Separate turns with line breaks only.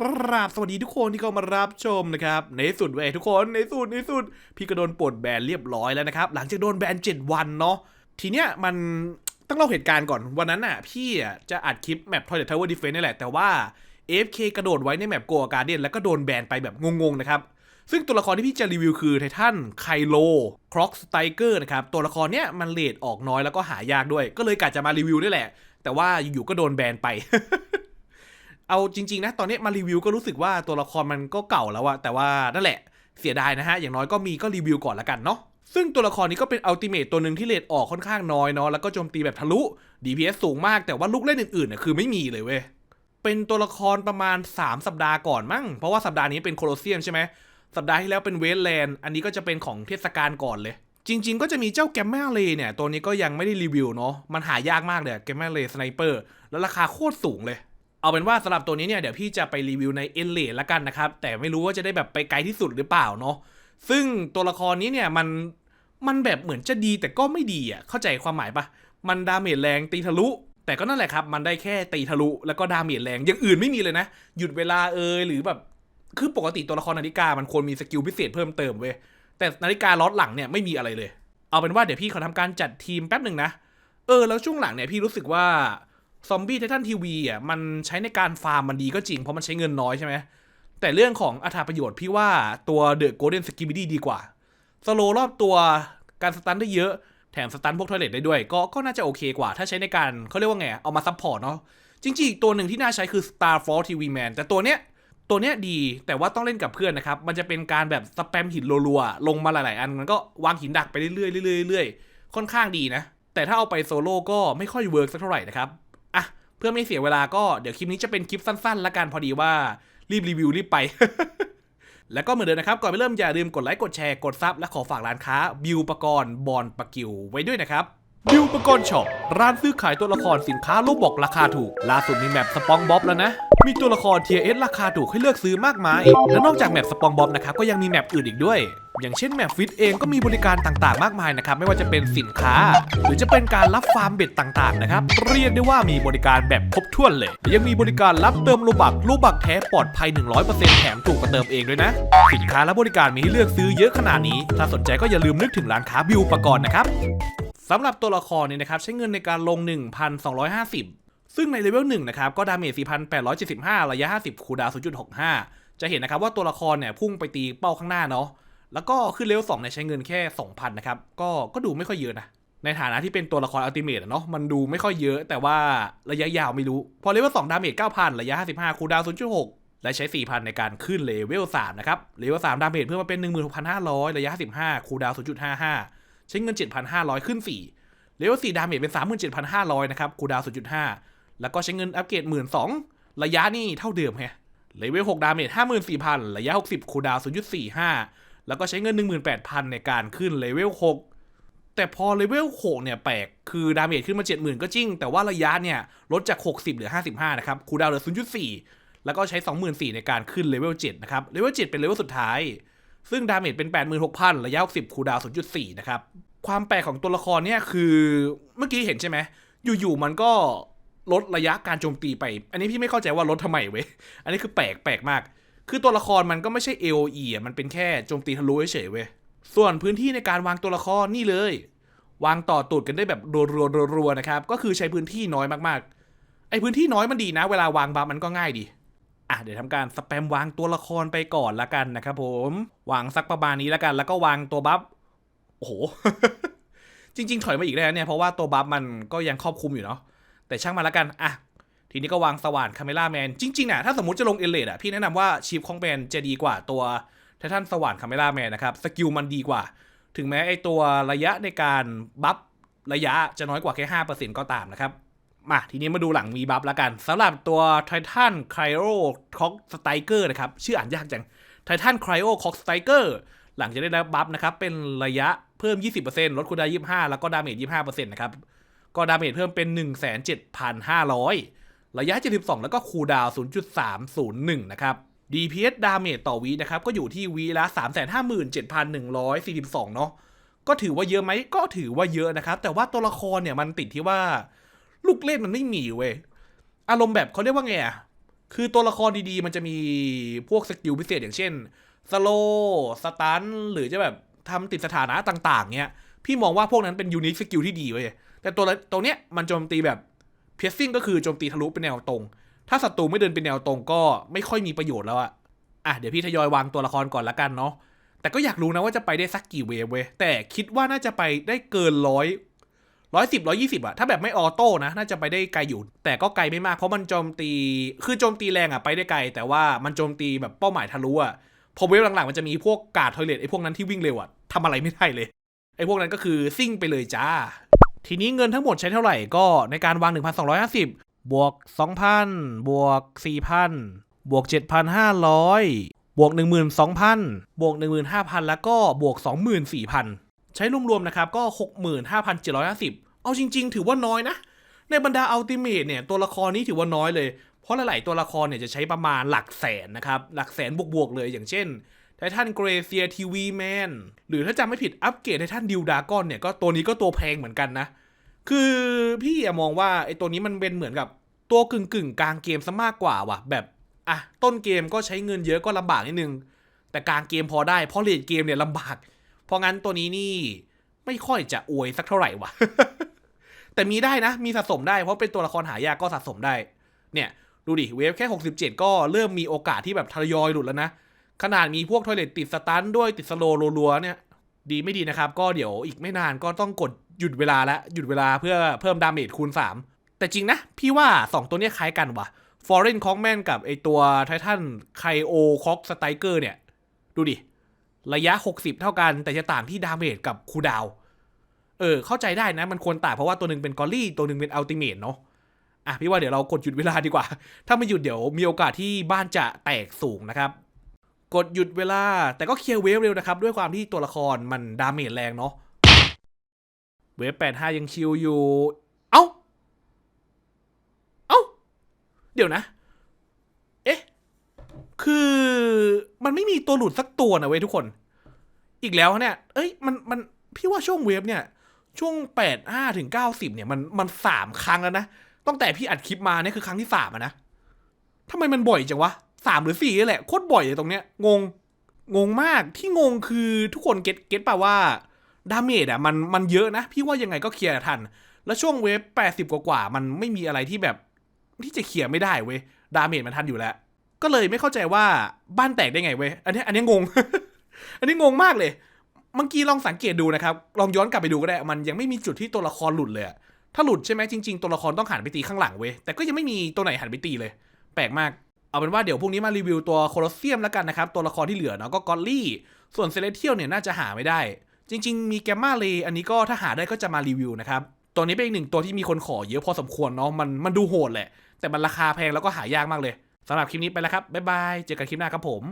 กราบสวัสดีทุกคนที่เข้ามารับชมนะครับ ในสุดเว้ยทุกคนในสุดในสุด พี่ก็โดนปลดแบนเรียบร้อยแล้วนะครับ หลังจากโดนแบน 7 วันเนาะทีเนี้ยมันต้องเล่าเหตุการณ์ก่อนวันนั้นน่ะ พี่อะจะอัดคลิปแมป Toilet Tower Defense นี่แหละ แต่ว่า AFK กระโดดไว้ในแมปโกอาการเดียนแล้วก็โดนแบนไปแบบงงๆนะครับซึ่งตัวละครที่พี่จะรีวิวคือไททันไคโลคร็อกสไตเกอร์นะครับ ตัวละครเนี้ยมันเลดออกน้อยแล้วก็หายากด้วย ก็เลยกะจะมารีวิวนี่แหละ แต่ว่าอยู่ๆก็โดนแบนไป เอาจริง ๆ นะ ตอนนี้มารีวิวก็รู้สึกว่าตัวละครมันก็เก่าแล้วอะแต่ว่านั่นแหละเสียดายนะฮะ อย่างน้อยก็มีก็รีวิวก่อนละกันเนาะซึ่งตัวละครนี้ก็เป็นอัลติเมตตัวหนึ่งที่เลดออกค่อนข้างน้อยเนาะแล้วก็โจมตีแบบทะลุ DPS สูงมากแต่ว่าลูกเล่นอื่นๆเนี่ยคือไม่มีเลยเว้ยเป็นตัวละครประมาณ 3 สัปดาห์ก่อนมั้งเพราะว่าสัปดาห์นี้เป็นโคลอเซียมใช่ไหมสัปดาห์ที่แล้วเป็นเวสแลนด์อันนี้ก็จะเป็นของเทศกาลก่อนเลย จริง ๆ ก็จะมีเจ้าแกมมาเลเนี่ยตัวนี้ก็ยังไม่ได้รีวิวเนาะมันหายากมากเลยแกมมาเลสไนเปอร์แล้วราคาโคตรสูงเลย เอาเป็นว่าสำหรับตัวนี้เนี่ยเดี๋ยวพี่จะไปรีวิวในเอนเลละกันนะครับ แต่ไม่รู้ว่าจะได้แบบไปไกลที่สุดหรือเปล่าเนาะซึ่งตัวละครนี้เนี่ยมันมันแบบเหมือนจะดีแต่ก็ไม่ดีอะเข้าใจความหมายปะมันดาเมจแรงตีทะลุ แต่ก็นั่นแหละครับ มันได้แค่ตีทะลุแล้วก็ดาเมจแรงอย่างอื่นไม่มีเลยนะ หยุดเวลาเอยหรือแบบคือปกติตัวละครนาฬิกามันควรมีสกิลพิเศษเพิ่มเติมเว้ยแต่นาฬิกาล็อตหลังเนี่ยไม่มีอะไรเลย เอาเป็นว่าเดี๋ยวพี่ขอทำการจัดทีมแป๊บหนึ่งนะเออแล้วช่วงหลังเนี่ยพี่รู้สึกว่า ซอมบี้ไททันทีวีอะมันใช้ในการฟาร์มมันดีก็จริงเพราะมันใช้เงินน้อยใช่ไหมแต่เรื่องของอัตราประโยชน์พี่ว่าตัวเดอะโกลเด้นสกิบิดี้ดีกว่าสโลรอบตัวการสตันได้เยอะแถมสตันพวกทอยเลตได้ด้วย ก็ก็น่าจะโอเคกว่า ถ้าใช้ในการเขาเรียกว่าไง เอามาซัพพอร์ตเนาะจริงๆ อีกตัวหนึ่งที่น่าใช้คือ Star f a l l TV Man แต่ตัวเนี้ยตัวเนี้ยดีแต่ว่าต้องเล่นกับเพื่อนนะครับ มันจะเป็นการแบบสแปมหินรัวๆ ลงมาหลายๆ อัน มันก็วางหินดักไปเรื่อยๆเรื่อยๆค่อนข้างดีนะ แต่ถ้าเอาไปโซโล่ก็ไม่ค่อยเวิร์กสักเท่าไหร่นะครับ เพื่อไม่เสียเวลาก็เดี๋ยวคลิปนี้จะเป็นคลิปสั้นๆ ละกันพอดีว่ารีบรีวิวรีบไป แล้วก็เหมือนเดิมนะครับ ก่อนไปเริ่มอย่าลืมกดไลค์กดแชร์กดซับและขอฝากร้านค้า บิวปกรณ์บอลปะกิวไว้ด้วยนะครับบิวปกรณ์ช็อปร้านซื้อขายตัวละครสินค้ารูปบอกราคาถูกล่าสุดมีแมปสปองบ๊อบแล้วนะ มีตัวละครเทียเอสราคาถูกให้เลือกซื้อมากมายและนอกจากแมปสปองบ๊อบนะครับก็ยังมีแมปอื่นอีกด้วย อย่างเช่นแมปฟิตเองก็มีบริการต่างๆ มากมายนะครับ ไม่ว่าจะเป็นสินค้า หรือจะเป็นการรับฟาร์มเบ็ดต่างๆนะครับ เรียกได้ว่ามีบริการแบบครบถ้วนเลย ยังมีบริการรับเติมโลบักโลบักแท้ปลอดภัย 100%แถมถูกกว่าเติมเองด้วยนะ สินค้าและบริการมีให้เลือกซื้อเยอะขนาดนี้ ถ้าสนใจก็อย่าลืมนึกถึงร้านค้าบิวปกรณ์นะครับสำหรับตัวละครเนี่ยนะครับใช้เงินในการลง 1,250 ซึ่งในเลเวล1นะครับก็ดาเมจ 4,875 ระยะ 50 คูดาว0.65 จะเห็นนะครับว่าตัวละครเนี่ยพุ่งไปตีเป้าข้างหน้าเนาะ แล้วก็ขึ้นเลเวล2เนี่ยใช้เงินแค่ 2,000 นะครับ ก็ก็ดูไม่ค่อยเยอะนะ ในฐานะที่เป็นตัวละครอัลติเมทเนาะมันดูไม่ค่อยเยอะแต่ว่าระยะยาวไม่รู้ พอเลเวล2ดาเมจ9,000ระยะ55คูดาวน์0.6และใช้ 4,000 ในการขึ้นเลเวล3นะครับ เลเวล3ดาเมจเพิ่มมาเป็น 16,500 ระยะ55คูดาวน์0.55 ใช้เงิน 7,500 ขึ้น 4 เลเวล4ดาเมจเป็น 37,500 นะครับ คูดาวน์0.5 แล้วก็ใช้เงินอัปเกรด 12,000 ระยะนี่เท่าเดิมแฮะเลเวล6ดาเมจ54,000 ระยะ 60 คูดาว 0.45 แล้วก็ใช้เงิน 18,000 ในการขึ้นเลเวล6แต่พอเลเวล6เนี่ยแปลก คือดาเมจขึ้นมา 70,000 ก็จริง แต่ว่าระยะเนี่ย ลดจาก 60 เหลือ 55 นะครับ คูดาวน์เหลือ 0.4 แล้วก็ใช้ 24,000 ในการขึ้นเลเวล7นะครับ เลเวล7เป็นเลเวลสุดท้าย ซึ่งดาเมจเป็น 86,000 ระยะ60คูดาวน์0.4 นะครับ ความแปลกของตัวละครเนี่ยคือเมื่อกี้เห็นใช่ไหมอยู่ๆมันก็ลดระยะการโจมตีไป อันนี้พี่ไม่เข้าใจว่าลดทำไมเว้ย อันนี้คือแปลกแปลกมาก คือตัวละครมันก็ไม่ใช่ AOE อะมันเป็นแค่โจมตีทะลุเฉยเว้ยส่วนพื้นที่ในการวางตัวละครนี่เลย วางต่อตูดกันได้แบบรัวๆๆๆนะครับ ก็คือใช้พื้นที่น้อยมากๆ ไอ้พื้นที่น้อยมันดีนะ เวลาวางบัฟมันก็ง่ายดีอะเดี๋ยวทำการสแปมวางตัวละครไปก่อนละกันนะครับผมวางสักประมาณนี้ละกัน แล้วก็วางตัวบัฟโอ้โห จริง ๆ ถอยมาอีกแล้วเนี่ยเพราะว่าตัวบัฟมันก็ยังครอบคลุมอยู่เนาะแต่ช่างมันละกันอะ ทีนี้ก็วางสว่านคาเมล่าแมน จริงๆน่ะถ้าสมมติจะลงเอเลดอะพี่แนะนำว่าชีฟของแมนจะดีกว่าตัวไททันสว่านคาเมล่าแมนนะครับ สกิลมันดีกว่า ถึงแม้ไอตัวระยะในการบัฟระยะจะน้อยกว่าแค่ 5%ก็ตามนะครับ มาทีนี้มาดูหลังมีบัฟแล้วกันสำหรับตัวไททันไคโอคอกสไตเกอร์นะครับ ชื่ออ่านยากจังไททันไคโอคอกสไตเกอร์หลังจะได้รับบัฟนะครับ เป็นระยะเพิ่ม 20%ลดคูลดา25 แล้วก็ดาเมจ25%นะครับ ก็ดาเมจเพิ่มเป็น 17,500 ระยะ 72 แล้วก็คูดาวน์0.301 นะครับ DPS ดาเมจต่อวีนะครับ ก็อยู่ที่วีละ 357,142 เนาะก็ถือว่าเยอะไหมก็ถือว่าเยอะนะครับ แต่ว่าตัวละครเนี่ยมันติดที่ว่า ลูกเล่นมันไม่มีเว้ยอารมณ์แบบเขาเรียกว่าไงอะคือตัวละครดีๆ มันจะมีพวกสกิลพิเศษอย่างเช่นสโลสตันหรือจะแบบทำติดสถานะต่าง ๆ เนี้ยพี่มองว่าพวกนั้นเป็นยูนิคสกิลที่ดีเว้ยแต่ตัวตัวเนี้ยมันโจมตีแบบ เพียซิ่งก็คือโจมตีทะลุเป็นแนวตรง ถ้าศัตรูไม่เดินเป็นแนวตรงก็ไม่ค่อยมีประโยชน์แล้วอะอะเดี๋ยวพี่ทยอยวางตัวละครก่อนละกันเนาะแต่ก็อยากรู้นะว่าจะไปได้สักกี่เวฟเว้ยแต่คิดว่าน่าจะไปได้เกินร้อยร้อยสิบร้อยี่สิบอะถ้าแบบไม่ออโต้นะ น่าจะไปได้ไกลอยู่ แต่ก็ไกลไม่มาก เพราะมันโจมตี คือโจมตีแรงอะไปได้ไกล แต่ว่ามันโจมตีแบบเป้าหมายทะลุอะพอเวฟหลังๆมันจะมีพวกกาดทอยเลทไอ้พวกนั้นที่วิ่งเร็วอะทำอะไรไม่ได้เลย ไอ้พวกนั้นก็คือซิ่งไปเลยจ้า ทีนี้เงินทั้งหมดใช้เท่าไหร่ก็ในการวาง 1,250 บวก 2,000 บวก 4,000 บวก 7,500 บวก 12,000 บวก 15,000 แล้วก็บวก 24,000 ใช้รวมๆนะครับก็ 65,750 เอาจริง ๆ ถือว่าน้อยนะ ในบรรดาอัลติเมทเนี่ยตัวละครนี้ถือว่าน้อยเลย เพราะหลายๆตัวละครเนี่ยจะใช้ประมาณหลักแสนนะครับ หลักแสนบวกๆเลยอย่างเช่น ไททันเกรเซียทีวีแมนหรือถ้าจำไม่ผิดอัปเกรดไททันดิวดากอนเนี่ยก็ตัวนี้ก็ตัวแพงเหมือนกันนะ คือพี่อมองว่าไอ้ตัวนี้มันเป็นเหมือนกับตัวกึ่งกึ่งกลางเกมซะมากกว่าว่ะ แบบอะต้นเกมก็ใช้เงินเยอะก็ลำบากนิดนึง แต่กลางเกมพอได้เพราะเลดเกมเนี่ยลำบาก เพราะงั้นตัวนี้นี่ไม่ค่อยจะอวยสักเท่าไหร่ว่ะ แต่มีได้นะ มีสะสมได้เพราะเป็นตัวละครหายากก็สะสมได้ เนี่ยดูดิเวฟแค่ 67 ก็เริ่มมีโอกาสที่แบบทยอยหลุดแล้วนะ ขนาดมีพวกทอยเลตติดสตันด้วยติดสโลรัวๆเนี่ย ดีไม่ดีนะครับ ก็เดี๋ยวอีกไม่นานก็ต้องกดหยุดเวลาแล้วหยุดเวลาเพื่อเพิ่มดาเมจคูณ 3 แต่จริงนะ พี่ว่า 2 ตัวเนี้ยคล้ายกันว่ะ Foreign c o c k m a n กับไอตัวไททันไคโอคอกสไตเกอร์เนี่ย ดูดิ ระยะ 60 เท่ากันแต่จะต่างที่ดาเมจกับคูดาว เออ เข้าใจได้นะมันควรต่างเพราะว่าตัวหนึ่งเป็นกอลลี่ ตัวหนึ่งเป็นอัลติเมทเนาะอะพี่ว่าเดี๋ยวเรากดหยุดเวลาดีกว่า ถ้าไม่หยุดเดี๋ยวมีโอกาสที่บ้านจะแตกสูงนะครับ กดหยุดเวลา แต่ก็เคลียร์เวฟเร็วนะครับ ด้วยความที่ตัวละครมันดาเมจแรงเนาะเวฟ85ยังชิลอยู่ เอ้า เอ้า เดี๋ยวนะ เอ๊ะ คือมันไม่มีตัวหลุดสักตัวนะเว้ยทุกคน อีกแล้วเนี่ย เอ้ย มัน มัน พี่ว่าช่วงเวฟเนี่ย ช่วง85ถึง90เนี่ย มัน มันสามครั้งแล้วนะ ตั้งแต่พี่อัดคลิปมาเนี่ยคือครั้งที่สามนะทำไมมันบ่อยจังวะ สามหรือสี่นี่แหละโคตรบ่อยเลยตรงเนี้ยงงงงมากที่งงคือทุกคนเก็ตเก็ตป่าว่าดาเมจอะมันมันเยอะนะ พี่ว่ายังไงก็เคลียร์ทัน แล้วช่วงเวฟ80กว่ากว่าๆมันไม่มีอะไรที่แบบที่จะเคลียร์ไม่ได้เว้ยดาเมจมันทันอยู่แล้ว ก็เลยไม่เข้าใจว่าบ้านแตกได้ไงเว้ยอันนี้อันนี้งง อันนี้งงมากเลยเมื่อกี้ลองสังเกตดูนะครับ ลองย้อนกลับไปดูก็ได้ มันยังไม่มีจุดที่ตัวละครหลุดเลย ถ้าหลุดใช่ไหมจริง ๆ ตัวละครต้องหันไปตีข้างหลังเว้ยแต่ก็ยังไม่มีตัวไหนหันไปตีเลย แปลกมาก เอาเป็นว่าเดี๋ยวพรุ่งนี้มารีวิวตัวโคลอสเซียมแล้วกันนะครับ ตัวละครที่เหลือเนาะก็กอลลี่ ส่วนเซเลเทียลเนี่ยน่าจะหาไม่ได้ จริง ๆ มีแกมมาเลอันนี้ก็ถ้าหาได้ก็จะมารีวิวนะครับ ตัวนี้เป็นอีกหนึ่งตัวที่มีคนขอเยอะพอสมควรเนาะมันมันดูโหดแหละ แต่มันราคาแพงแล้วก็หายากมากเลยสำหรับคลิปนี้ไปแล้วครับบ๊ายบายเจอกันคลิปหน้าครับผม